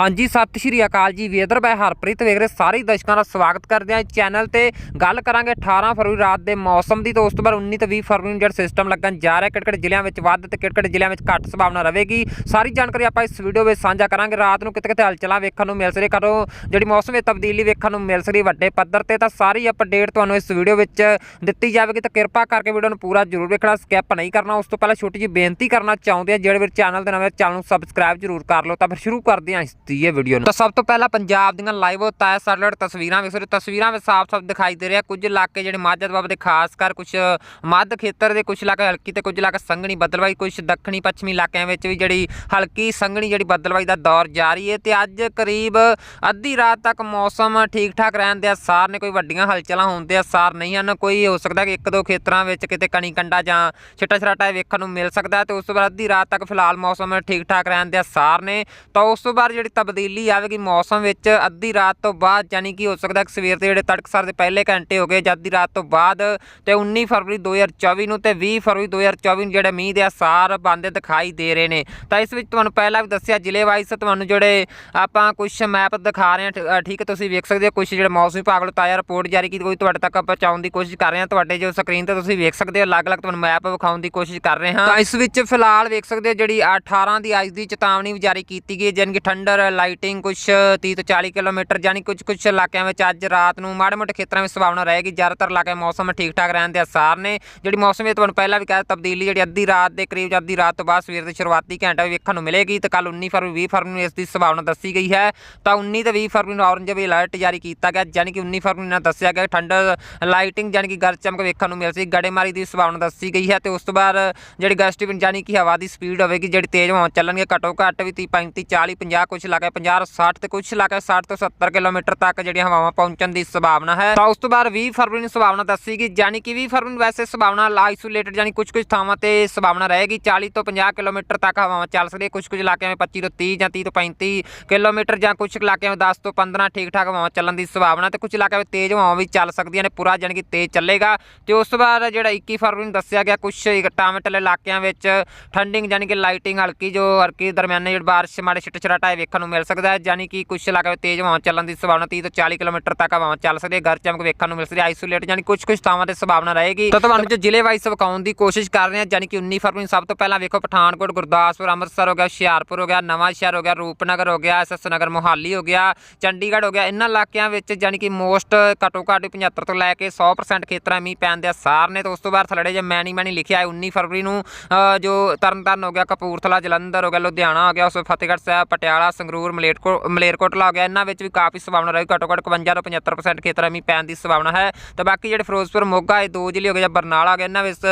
ਹਾਂਜੀ, ਸਤਿ ਸ਼੍ਰੀ ਅਕਾਲ ਜੀ। ਵੇਦਰ ਬਾਈ ਹਰਪ੍ਰੀਤ ਵੇਖ ਰਹੇ। ਸਾਰੇ ਦਰਸ਼ਕਾਂ ਦਾ ਸਵਾਗਤ ਕਰਦੇ ਹਾਂ ਚੈਨਲ ਤੇ। ਗੱਲ ਕਰਾਂਗੇ 18 ਫਰਵਰੀ ਰਾਤ ਦੇ ਮੌਸਮ ਦੀ। ਤੇ ਉਸ ਤੋਂ ਬਾਅਦ 19 ਤੇ 20 ਫਰਵਰੀ ਨੂੰ ਜਿਹੜਾ ਸਿਸਟਮ ਲੱਗਣ ਜਾ ਰਿਹਾ ਕਿਹੜੇ ਜ਼ਿਲ੍ਹਿਆਂ ਵਿੱਚ ਵੱਧ ਤੇ ਕਿਹੜੇ ਜ਼ਿਲ੍ਹਿਆਂ ਵਿੱਚ ਘੱਟ ਸੰਭਾਵਨਾ ਰਹੇਗੀ। ਸਾਰੀ ਜਾਣਕਾਰੀ ਆਪਾਂ ਇਸ ਵੀਡੀਓ ਵਿੱਚ ਸਾਂਝਾ ਕਰਾਂਗੇ। ਰਾਤ ਨੂੰ ਕਿਤੇ ਕਿਤੇ ਹਲਚਲਾਂ ਵੇਖਣ ਨੂੰ ਮਿਲ ਸਕਦੀ ਕਦੋਂ ਜਿਹੜੀ ਮੌਸਮ ਵਿੱਚ ਤਬਦੀਲੀ ਵੇਖਣ ਨੂੰ ਮਿਲ ਸਕਦੀ ਵੱਡੇ ਪੱਧਰ ਤੇ। ਤਾਂ ਸਾਰੀ ਅਪਡੇਟ ਤੁਹਾਨੂੰ ਇਸ ਵੀਡੀਓ ਵਿੱਚ ਦਿੱਤੀ ਜਾਵੇਗੀ। ਤਾਂ ਕਿਰਪਾ ਕਰਕੇ ਵੀਡੀਓ ਨੂੰ ਪੂਰਾ ਜ਼ਰੂਰ ਵੇਖਣਾ। ਸਕਿਪ ਨਹੀਂ ਕਰਨਾ। ਉਸ ਤੋਂ ਪਹਿਲਾਂ ਛੋਟੀ ਜਿਹੀ ਬੇਨਤੀ ਕਰਨਾ ਚਾਹੁੰਦੇ ਆ ਜਿਹੜੇ ਵੀਰ ਚੈਨਲ ਦੇ ਨਵੇਂ ਚੈਨਲ ਨੂੰ ਸਬਸਕ੍ਰਾਈਬ ਜ਼ਰੂਰ ਕਰ ਲਓ। ਤਾਂ ਫਿਰ ਸ਼ੁਰੂ ਕਰਦੇ ਹਾਂ ਇਸ ਦੀ ਵੀਡੀਓ ਨੂੰ। ਤਾਂ ਸਭ ਤੋਂ ਪਹਿਲਾਂ ਪੰਜਾਬ ਦੀਆਂ ਲਾਈਵ ਤਾਇਆ ਸੈਟਲਾਈਟ ਤਸਵੀਰਾਂ ਵੇਖ ਸਕਦੇ ਤਸਵੀਰਾਂ ਵਿੱਚ ਸਾਫ਼-ਸਾਫ਼ ਦਿਖਾਈ ਦੇ ਰਿਹਾ। ਕੁਝ ਇਲਾਕੇ ਜਿਹੜੇ ਮਾਝਾ ਦੁਆਬ ਦੇ, ਖਾਸ ਕਰ ਕੁਝ ਮੱਧ ਖੇਤਰ ਦੇ ਕੁਝ ਇਲਾਕੇ ਹਲਕੀ ਤੇ ਕੁਝ ਇਲਾਕੇ ਸੰਘਣੀ ਬੱਦਲਵਾਈ ਕੁਝ ਦੱਖਣੀ ਪੱਛਮੀ ਇਲਾਕਿਆਂ ਵਿੱਚ ਵੀ ਜਿਹੜੀ ਹਲਕੀ ਸੰਘਣੀ ਜਿਹੜੀ ਬੱਦਲਵਾਈ ਦਾ ਦੌਰ ਜਾਰੀ ਹੈ। ਤੇ ਅੱਜ ਕਰੀਬ ਅੱਧੀ ਰਾਤ ਤੱਕ ਮੌਸਮ ਠੀਕ-ਠਾਕ ਰਹਿਣ ਦੇ ਆਸਾਰ ਨੇ ਕੋਈ ਵੱਡੀਆਂ ਹਲਚਲਾਂ ਹੋਣ ਦੇ ਆਸਾਰ ਨਹੀਂ ਹਨ। ਕੋਈ ਹੋ ਸਕਦਾ ਕਿ ਇੱਕ ਦੋ ਖੇਤਰਾਂ ਵਿੱਚ ਕਿਤੇ ਕਣੀ ਕੰਡਾ ਜਾਂ ਛਿੱਟਾ ਛਰਾਟਾ ਵੇਖਣ ਨੂੰ ਮਿਲ ਸਕਦਾ ਹੈ। ਤੇ ਉਸ ਤੋਂ ਬਾਅਦ ਅੱਧੀ ਰਾਤ ਤੱਕ ਫਿਲਹਾਲ ਮੌਸਮ ਠੀਕ-ਠਾਕ ਰਹਿਣ ਦੇ ਆਸਾਰ ਨੇ। ਤਾਂ ਉਸ ਤੋਂ ਬਾਅਦ ਜਿਹੜੀ ਤਬਦੀਲੀ ਆਵੇਗੀ। ਮੌਸਮ ਵਿੱਚ ਅੱਧੀ ਰਾਤ ਤੋਂ ਬਾਅਦ ਯਾਨੀ ਕਿ ਹੋ ਸਕਦਾ ਕਿ ਸਵੇਰ ਦੇ ਜਿਹੜੇ ਤੜਕਸਰ ਦੇ ਪਹਿਲੇ ਘੰਟੇ ਹੋ ਗਏ ਜਾਂ ਅੱਧੀ ਰਾਤ ਤੋਂ ਬਾਅਦ ਤੇ 19 ਫਰਵਰੀ 2024 ਨੂੰ ਤੇ 20 ਫਰਵਰੀ 2024 ਨੂੰ ਜਿਹੜੇ ਮੀਂਹ ਦੇ ਆਸਾਰ ਬੰਦੇ ਦਿਖਾਈ ਦੇ ਰਹੇ ਨੇ। ਤਾਂ ਇਸ ਵਿੱਚ ਤੁਹਾਨੂੰ ਪਹਿਲਾਂ ਵੀ ਦੱਸਿਆ, ਜ਼ਿਲ੍ਹੇ ਵਾਈਜ਼ ਤੁਹਾਨੂੰ ਜਿਹੜੇ ਆਪਾਂ ਕੁਝ ਮੈਪ ਦਿਖਾ ਰਹੇ ਹਾਂ ਠੀਕ ਹੈ, ਤੁਸੀਂ ਵੇਖ ਸਕਦੇ ਹੋ ਕੁਝ ਜਿਹੜੇ ਮੌਸਮ ਵਿਭਾਗ ਵੱਲੋਂ ਤਾਜ਼ਾ ਰਿਪੋਰਟ ਜਾਰੀ ਕੀਤੀ ਕੋਈ ਤੁਹਾਡੇ ਤੱਕ ਪਹੁੰਚਾਉਣ ਦੀ ਕੋਸ਼ਿਸ਼ ਕਰ ਰਹੇ ਹਾਂ। ਤੁਹਾਡੇ ਜੋ ਸਕਰੀਨ ਤੇ ਤੁਸੀਂ ਵੇਖ ਸਕਦੇ ਹੋ, ਅਲੱਗ-ਅਲੱਗ ਤੁਹਾਨੂੰ ਮੈਪ ਵਿਖਾਉਣ ਦੀ ਕੋਸ਼ਿਸ਼ ਕਰ ਰਹੇ ਹਾਂ। ਤਾਂ ਇਸ ਵਿੱਚ ਫਿਲਹਾਲ ਵੇਖ ਸਕਦੇ ਹੋ, ਜਿਹੜੀ 18 ਦੀ ਅੱਜ ਦੀ ਚੇਤਾਵਨੀ ਵੀ ਜਾਰੀ ਕੀਤੀ ਗਈ ਹੈ, ਜਾਣੀ ਕਿ ਠੰਡਰ ਲਾਈਟਿੰਗ ਕੁਝ 30 ਤੋਂ 40 ਕਿਲੋਮੀਟਰ ਜਾਣੀ ਕੁਝ ਕੁਝ ਇਲਾਕਿਆਂ ਵਿੱਚ ਅੱਜ ਰਾਤ ਨੂੰ ਮਾੜੇ ਮੋਟੇ ਖੇਤਰਾਂ ਵਿੱਚ ਸੰਭਾਵਨਾ ਰਹੇਗੀ। ਜ਼ਿਆਦਾਤਰ ਇਲਾਕੇ ਮੌਸਮ ਠੀਕ ਠਾਕ ਰਹਿਣ ਦੇ ਅਸਾਰ ਨੇ। ਜਿਹੜੀ ਮੌਸਮ ਵਿੱਚ ਤੁਹਾਨੂੰ ਪਹਿਲਾਂ ਵੀ ਕਿਹਾ ਤਬਦੀਲੀ ਜਿਹੜੀ ਅੱਧੀ ਰਾਤ ਦੇ ਕਰੀਬ ਜਾਂ ਅੱਧੀ ਰਾਤ ਤੋਂ ਬਾਅਦ ਸਵੇਰ ਦੇ ਸ਼ੁਰੂਆਤੀ ਘੰਟਾ ਵਿੱਚ ਵੇਖਣ ਨੂੰ ਮਿਲੇਗੀ। ਤੇ ਕੱਲ 19 ਫਰਵਰੀ 20 ਫਰਵਰੀ ਨੂੰ ਇਸ ਦੀ ਸੰਭਾਵਨਾ ਦੱਸੀ ਗਈ ਹੈ। ਤਾਂ 19 ਤੇ 20 ਫਰਵਰੀ ਨੂੰ ਔਰੰਜ ਵੀ ਅਲਰਟ ਜਾਰੀ ਕੀਤਾ ਗਿਆ, ਜਾਣੀ ਕਿ 19 ਫਰਵਰੀ ਨੂੰ ਦੱਸਿਆ ਗਿਆ ਠੰਡ ਲਾਈਟਿੰਗ ਜਾਣੀ ਕਿ ਗਰ ਚਮਕ ਵੇਖਣ ਨੂੰ ਮਿਲ ਸੀ। ਗੜੇਮਾਰੀ ਦੀ ਸੰਭਾਵਨਾ ਦੱਸੀ ਗਈ ਹੈ ਤੇ ਉਸ ਤੋਂ ਬਾਅਦ ਜਿਹੜੀ ਗਸਟ ਇਵਨ ਜਾਣੀ ਕਿ ਹਵਾ ਦੀ ਸਪੀਡ ਹੋਵੇਗੀ, ਜਿਹੜੀ ਤੇਜ਼ ਹਵਾ ਚੱਲਣਗੇ ਘੱਟੋ ਘੱਟ ਵੀ 30 35 40 50 ਕੁਝ ਇਲਾਕੇ 50 60 ਤੇ ਕੁਝ ਇਲਾਕੇ 60 ਤੋਂ 70 ਕਿਲੋਮੀਟਰ ਤੱਕ ਜਿਹੜੀਆਂ ਹਵਾਵਾਂ ਪਹੁੰਚਣ ਦੀ ਸੰਭਾਵਨਾ ਹੈ। ਤਾਂ ਉਸ ਤੋਂ ਬਾਅਦ 20 ਫਰਵਰੀ ਨੂੰ ਸੰਭਾਵਨਾ ਦੱਸੀ ਗਈ, ਜਾਣੀ ਕਿ 20 ਫਰਵਰੀ ਨੂੰ ਵੈਸੇ ਸੰਭਾਵਨਾ ਆਈਸੋਲੇਟਡ ਜਾਣੀ ਕੁਝ ਕੁਝ ਥਾਵਾਂ ਤੇ ਸੰਭਾਵਨਾ ਰਹੇਗੀ। 40 ਤੋਂ 50 ਕਿਲੋਮੀਟਰ ਤੱਕ ਹਵਾਵਾਂ ਚੱਲ ਸਕਦੀਆਂ ਕੁਝ ਕੁਝ ਇਲਾਕਿਆਂ ਵਿੱਚ 25 ਤੋਂ 30 ਜਾਂ 30 ਤੋਂ 35 ਕਿਲੋਮੀਟਰ ਜਾਂ ਕੁਝ ਇਲਾਕਿਆਂ ਵਿੱਚ 10 ਤੋਂ 15 ਠੀਕ ਠਾਕ ਹਵਾਵਾਂ ਚੱਲਣ ਦੀ ਸੰਭਾਵਨਾ ਤੇ ਕੁਝ ਇਲਾਕਿਆਂ ਵਿੱਚ ਤੇਜ਼ ਹਵਾਵਾਂ ਵੀ ਚੱਲ ਸਕਦੀਆਂ ਨੇ, ਪੂਰਾ ਜਾਣੀ ਕਿ ਤੇਜ਼ ਚੱਲੇਗਾ। ਤੇ ਉਸ ਤੋਂ ਬਾਅਦ ਜਿਹੜਾ 21 ਫਰਵਰੀ ਨੂੰ ਦੱਸਿਆ ਗਿਆ ਕੁਝ ਟਾਮਟਲ ਇਲਾਕਿਆਂ ਵਿੱਚ ਠੰਡਿੰਗ ਜਾਣੀ ਕਿ ਲਾਈਟਿੰਗ ਹਲਕੀ ਜੋ ਹਲਕੀ ਦਰਮਿਆਨੇ ਜਿਹੜੀ ਬਾਰਿਸ਼, ਮਾੜੇ ਛਿੱਟੇ ਛਰਾਟਾ ਵੇਖਣ ਨੂੰ ਮਿਲ ਸਕਦਾ ਹੈ ਜਾਣੀ ਕਿ ਕੁਝ ਇਲਾਕਿਆਂ ਵਿੱਚ ਤੇਜ਼ ਹਵਾਵਾਂ ਚੱਲਣ ਦੀ ਸੰਭਾਵਨਾ 30 ਤੋਂ 40 ਕਿਲੋਮੀਟਰ ਤੱਕ ਹਵਾਵਾਂ ਚੱਲ ਸਕਦੀ ਹੈ ਗਰ ਚਮਕ ਵੇਖਣ ਨੂੰ ਮਿਲ ਸਕਦੀ ਹੈ ਆਈਸੋਲੇਟ ਜਾਣੀ ਕੁਝ ਕੁਝ ਥਾਵਾਂ ਤੇ ਸੰਭਾਵਨਾ ਰਹੇਗੀ। ਤਾਂ ਤੁਹਾਨੂੰ ਜੋ ਜ਼ਿਲ੍ਹੇ ਵਾਈਜ਼ ਵਿਖਾਉਣ ਦੀ ਕੋਸ਼ਿਸ਼ ਕਰ ਰਹੇ ਹਾਂ ਜਾਣੀ ਕਿ 19 ਫਰਵਰੀ ਨੂੰ ਸਭ ਤੋਂ ਪਹਿਲਾਂ ਵੇਖੋ ਪਠਾਨਕੋਟ ਗੁਰਦਾਸਪੁਰ ਅੰਮ੍ਰਿਤਸਰ ਹੋ ਗਿਆ ਹੁਸ਼ਿਆਰਪੁਰ ਹੋ ਗਿਆ ਨਵਾਂ ਸ਼ਹਿਰ ਹੋ ਗਿਆ ਰੂਪਨਗਰ ਹੋ ਗਿਆ ਐਸਐਸ ਨਗਰ ਮੋਹਾਲੀ ਹੋ ਗਿਆ ਚੰਡੀਗੜ੍ਹ ਹੋ ਗਿਆ ਇਹਨਾਂ ਇਲਾਕਿਆਂ ਵਿੱਚ ਜਾਣੀ ਕਿ ਮੋਸਟ ਘੱਟੋ ਘੱਟ 75 ਤੋਂ ਲੈ ਕੇ 100% ਖੇਤਰਾਂ ਮੀਂਹ ਪੈਣ ਦੇ ਆਸਾਰ ਨੇ ਤੇ ਉਸ ਤੋਂ ਬਾਅਦ ਥਲੜੇ ਜੇ ਮੈਨੀ ਮੈਨੀ ਲਿਖਿਆ ਹੈ 19 ਫਰਵਰੀ ਨੂੰ ਜੋ ਤਰਨਤਾਰਨ ਹੋ ਗਿਆ ਕਪੂਰਥਲਾ ਜਲੰਧਰ ਹੋ ਗਿਆ ਲੁਧਿਆਣਾ ਹੋ ਗਿਆ ਉਸ ਫਤਿਹਗੜ੍ਹ ਸਾਹਿਬ ਪਟਿਆਲਾ ਸੰਗਰੂਰ, ਮਲੇਰਕੋ ਮਲੇਰਕੋਟਲਾ ਹੋ ਗਿਆ। ਇਹਨਾਂ ਵਿੱਚ ਵੀ ਕਾਫੀ ਸੰਭਾਵਨਾ ਰਹੀ। ਘੱਟੋ ਘੱਟ 51 ਤੋਂ 75% ਖੇਤਰਾਂ ਮੀਂਹ ਪੈਣ ਦੀ ਸੰਭਾਵਨਾ ਹੈ। ਤੇ ਬਾਕੀ ਜਿਹੜੇ ਫਿਰੋਜ਼ਪੁਰ, ਮੋਗਾ, ਇਹ ਦੋ ਜ਼ਿਲ੍ਹੇ ਹੋ ਗਏ ਜਾਂ ਬਰਨਾਲਾ ਹੋ ਗਿਆ ਇਹਨਾਂ ਵਿੱਚ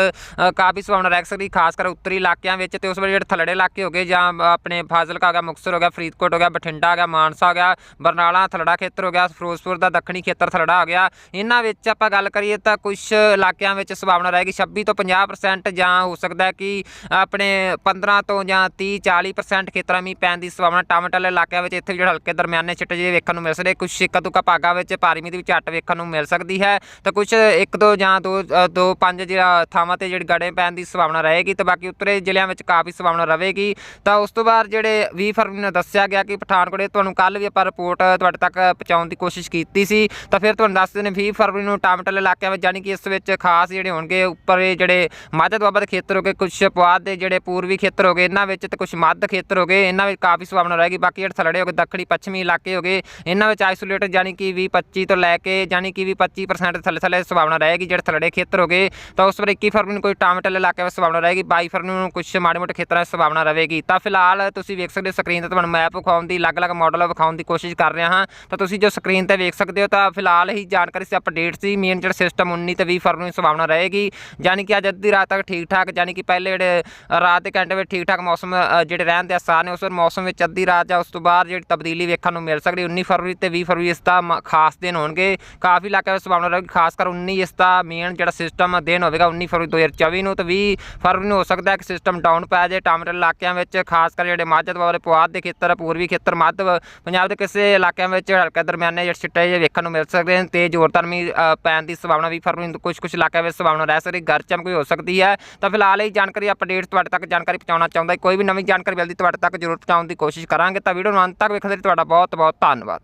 ਕਾਫੀ ਸੰਭਾਵਨਾ ਰਹਿ ਸਕਦੀ। ਖਾਸ ਕਰ ਉੱਤਰੀ ਇਲਾਕਿਆਂ ਵਿੱਚ ਤੇ ਉਸ ਵੇਲੇ ਜਿਹੜੇ ਥਲੜੇ ਇਲਾਕੇ ਹੋ ਗਏ, ਜਾਂ ਆਪਣੇ ਫਾਜ਼ਿਲਕਾ ਹੋ ਗਿਆ, ਮੁਕਤਸਰ ਹੋ ਗਿਆ, ਫਰੀਦਕੋਟ ਹੋ ਗਿਆ, ਬਠਿੰਡਾ ਹੋ ਗਿਆ, ਮਾਨਸਾ ਹੋ ਗਿਆ, ਬਰਨਾਲਾ ਥਲੜਾ ਖੇਤਰ ਹੋ ਗਿਆ, ਫਿਰੋਜ਼ਪੁਰ ਦਾ ਦੱਖਣੀ ਖੇਤਰ ਥਲੜਾ ਹੋ ਗਿਆ। ਇਹਨਾਂ ਵਿੱਚ ਆਪਾਂ ਗੱਲ ਕਰੀਏ ਤਾਂ ਕੁਝ ਇਲਾਕਿਆਂ ਵਿੱਚ ਸੰਭਾਵਨਾ ਰਹੇਗੀ। 26 ਤੋਂ 50% ਜਾਂ ਹੋ ਸਕਦਾ ਕਿ ਆਪਣੇ 15 ਤੋਂ ਜਾਂ 30 40% ਖੇਤਰਾਂ ਮੀਂਹ ਪੈਣ ਦੀ ਸੰਭਾਵਨਾ। ਟਮਾਟਲ ਇਲਾਕਿਆਂ ਵਿੱਚ ਇੱਥੇ ਜਿਹੜੇ ਹਲਕੇ ਦਰਮਿਆਨੇ ਛਿੱਟੇ ਜਿਹੇ ਵੇਖਣ ਨੂੰ ਮਿਲ ਸਕਦੇ ਕੁਝ ਇੱਕ ਦੁਕਾ ਭਾਗਾਂ ਵਿੱਚ ਭਾਰੀ ਮੀਂਹ ਦੀ ਵੀ ਝੱਟ ਵੇਖਣ ਨੂੰ ਮਿਲ ਸਕਦੀ ਹੈ। ਤਾਂ ਕੁਝ ਇੱਕ ਦੋ ਜਾਂ ਦੋ ਦੋ ਪੰਜ ਜਿਹੜਾ ਥਾਵਾਂ ਤੇ ਜਿਹੜੀ ਗੜੇ ਪੈਣ ਦੀ ਸੰਭਾਵਨਾ ਰਹੇਗੀ, ਤੇ ਬਾਕੀ ਉੱਤਰੇ ਜ਼ਿਲ੍ਹਿਆਂ ਵਿੱਚ ਕਾਫੀ ਸੰਭਾਵਨਾ ਰਹੇਗੀ। ਤਾਂ ਉਸ ਤੋਂ ਬਾਅਦ ਜਿਹੜੇ 20 ਫਰਵਰੀ ਨੂੰ ਦੱਸਿਆ ਗਿਆ ਕਿ ਪਠਾਨਕੋਟ ਤੁਹਾਨੂੰ ਕੱਲ ਵੀ ਆਪਾਂ ਰਿਪੋਰਟ ਤੁਹਾਡੇ ਤੱਕ ਪਹੁੰਚਾਉਣ ਦੀ ਕੋਸ਼ਿਸ਼ ਕੀਤੀ ਸੀ, ਤਾਂ ਫਿਰ ਤੁਹਾਨੂੰ ਦੱਸ ਦਿੰਦੇ 20 ਫਰਵਰੀ ਨੂੰ ਟਾਮਟਲ ਇਲਾਕਿਆਂ ਵਿੱਚ ਜਾਣੀ ਕਿ ਇਸ ਵਿੱਚ ਖਾਸ ਜਿਹੜੇ ਹੋਣਗੇ ਉੱਪਰ ਜਿਹੜੇ ਮਾਝਾ ਦੁਆਬਾ ਦੇ ਖੇਤਰ ਹੋ ਗਏ ਕੁਝ ਪੁਆਧ ਦੇ ਜਿਹੜੇ ਪੂਰਬੀ ਖੇਤਰ ਹੋ ਗਏ, ਇਹਨਾਂ ਵਿੱਚ ਤੇ ਕੁਝ ਮੱਧ ਖੇਤਰ ਹੋ ਗਏ, ਇਹਨਾਂ ਵਿੱਚ ਕਾਫੀ ਸੰਭਾਵਨਾ ਰਹੇਗੀ, ਬਾਕੀ ਜਿਹੜੇ ਥਲੜੇ ਹੋ ਗਏ, ਦੱਖਣੀ ਪੱਛਮੀ ਇਲਾਕੇ ਹੋ ਗਏ। ਇਹਨਾਂ ਵਿੱਚ ਆਈਸੋਲੇਟਡ ਜਾਣੀ ਕਿ 20 25 ਤੋਂ ਲੈ ਕੇ ਜਾਣੀ ਕਿ 20 25% ਥੱਲੇ ਥੱਲੇ ਸੰਭਾਵਨਾ ਰਹੇਗੀ, ਜਿਹੜੇ ਥਲੜੇ ਖੇਤਰ ਹੋ ਗਏ, ਤਾਂ ਉਸ ਪਰ 21 ਫਰਵਰੀ ਨੂੰ ਕੋਈ ਟਾਮਟਲ ਇਲਾਕੇ ਵਿੱਚ ਸੰਭਾਵਨਾ ਰਹੇਗੀ 22 ਫਰਵਰੀ ਨੂੰ ਕੁਝ ਮਾੜੇ ਮੋਟੇ ਖੇਤਰਾਂ ਵਿੱਚ ਸੰਭਾਵਨਾ ਰਹੇਗੀ। ਤਾਂ ਫਿਲਹਾਲ ਤੁਸੀਂ ਵੇਖ ਸਕਦੇ ਹੋ ਸਕਰੀਨ ਤੇ ਤੁਹਾਨੂੰ ਮੈਪ ਵਿਖਾਉਣ ਦੀ, ਅਲੱਗ-ਅਲੱਗ ਮਾਡਲ ਵਿਖਾਉਣ ਦੀ ਕੋਸ਼ਿਸ਼ ਕਰ ਰਿਹਾ ਹਾਂ। ਤਾਂ ਤੁਸੀਂ ਜੋ ਸਕਰੀਨ ਤੇ ਵੇਖ ਸਕਦੇ ਹੋ, ਤਾਂ ਫਿਲਹਾਲ ਹੀ ਜਾਣਕਾਰੀ ਸੀ ਅਪਡੇਟ ਸੀ ਮੇਨ ਜਿਹੜਾ ਸਿਸਟਮ 19 ਤੇ 20 ਫਰਵਰੀ ਨੂੰ ਸੰਭਾਵਨਾ ਰਹੇਗੀ। ਯਾਨੀ ਕਿ ਅੱਜ ਅੱਧੀ ਰਾਤ ਤੱਕ ਠੀਕ ਠਾਕ ਯਾਨੀ ਕਿ ਪਹਿਲੇ ਜਿਹੜੇ ਰਾਤ ਦੇ ਘੰਟੇ ਵਿੱਚ ਠੀਕ ਠਾਕ ਮੌਸਮ ਜਿਹੜੇ ਰਹਿਣ ਦੇ ਆਸਾਰ ਨੇ, ਉਸ ਵੇਲੇ ਮੌਸਮ ਵਿੱਚ ਅੱਧੀ ਰਾਤ ਜਾਂ ਉਸ ਉਸ ਤੋਂ ਬਾਅਦ ਜਿਹੜੀ ਤਬਦੀਲੀ ਵੇਖਣ ਨੂੰ ਮਿਲ ਸਕਦੀ 19 ਫਰਵਰੀ ਤੇ 20 ਫਰਵਰੀ ਇਸ ਦਾ ਮ- ਖਾਸ ਦਿਨ ਹੋਣਗੇ। ਕਾਫੀ ਇਲਾਕਿਆਂ ਵਿੱਚ ਸੰਭਾਵਨਾ ਰਹੇਗੀ, ਖਾਸ ਕਰ 19 ਇਸ ਦਾ ਮੇਨ ਜਿਹੜਾ ਸਿਸਟਮ ਦਿਨ ਹੋਵੇਗਾ 19 ਫਰਵਰੀ 2024 ਨੂੰ। ਤੇ 20 ਫਰਵਰੀ ਨੂੰ ਹੋ ਸਕਦਾ ਹੈ ਕਿ ਸਿਸਟਮ ਡਾਊਨ ਪੈ ਜਾਏ ਟਾਮਟਲ ਇਲਾਕਿਆਂ ਵਿੱਚ, ਖਾਸ ਕਰ ਜਿਹੜੇ ਮਾਝਾ ਦੁਆਬੇ ਪੁਆਧ ਦੇ ਖੇਤਰ, ਪੂਰਬੀ ਖੇਤਰ, ਮੱਧ ਪੰਜਾਬ ਦੇ ਕਿਸੇ ਇਲਾਕਿਆਂ ਵਿੱਚ ਹਲਕਾ ਦਰਮਿਆਨੇ ਜਿਹੜੇ ਛਿੱਟੇ ਜਿਹੇ ਵੇਖਣ ਨੂੰ ਮਿਲ ਸਕਦੇ ਨੇ ਤੇ ਜ਼ੋਰਦਾਰ ਮੀਂਹ ਪੈਣ ਦੀ ਸੰਭਾਵਨਾ 20 ਫਰਵਰੀ ਨੂੰ ਕੁਝ ਕੁਝ ਇਲਾਕਿਆਂ ਵਿੱਚ ਸੰਭਾਵਨਾ ਰਹਿ ਸਕਦੀ ਗਰ ਕੋਈ ਹੋ ਸਕਦੀ ਹੈ। ਤਾਂ ਫਿਲਹਾਲ ਇਹ ਜਾਣਕਾਰੀ ਅਪਡੇਟ ਤੁਹਾਡੇ ਤੱਕ ਜਾਣਕਾਰੀ ਪਹੁੰਚਾਉਣਾ ਚਾਹੁੰਦਾ ਕੋਈ ਵੀ ਨਵੀਂ ਜਾਣਕਾਰੀ ਮਿਲਦੀ, ਤੁਹਾਡੇ ਤੱਕ ਜ਼ਰੂਰ ਪਹੁੰਚਾਉਣ ਦੀ ਕੋਸ਼ਿਸ਼ ਕਰਾਂਗੇ। ਤਾਂ ਵੀਡੀਓ ਨੂੰ ਅੰਤ ਤੱਕ ਵੇਖਣ ਦੇ ਲਈ ਤੁਹਾਡਾ ਬਹੁਤ ਬਹੁਤ ਧੰਨਵਾਦ।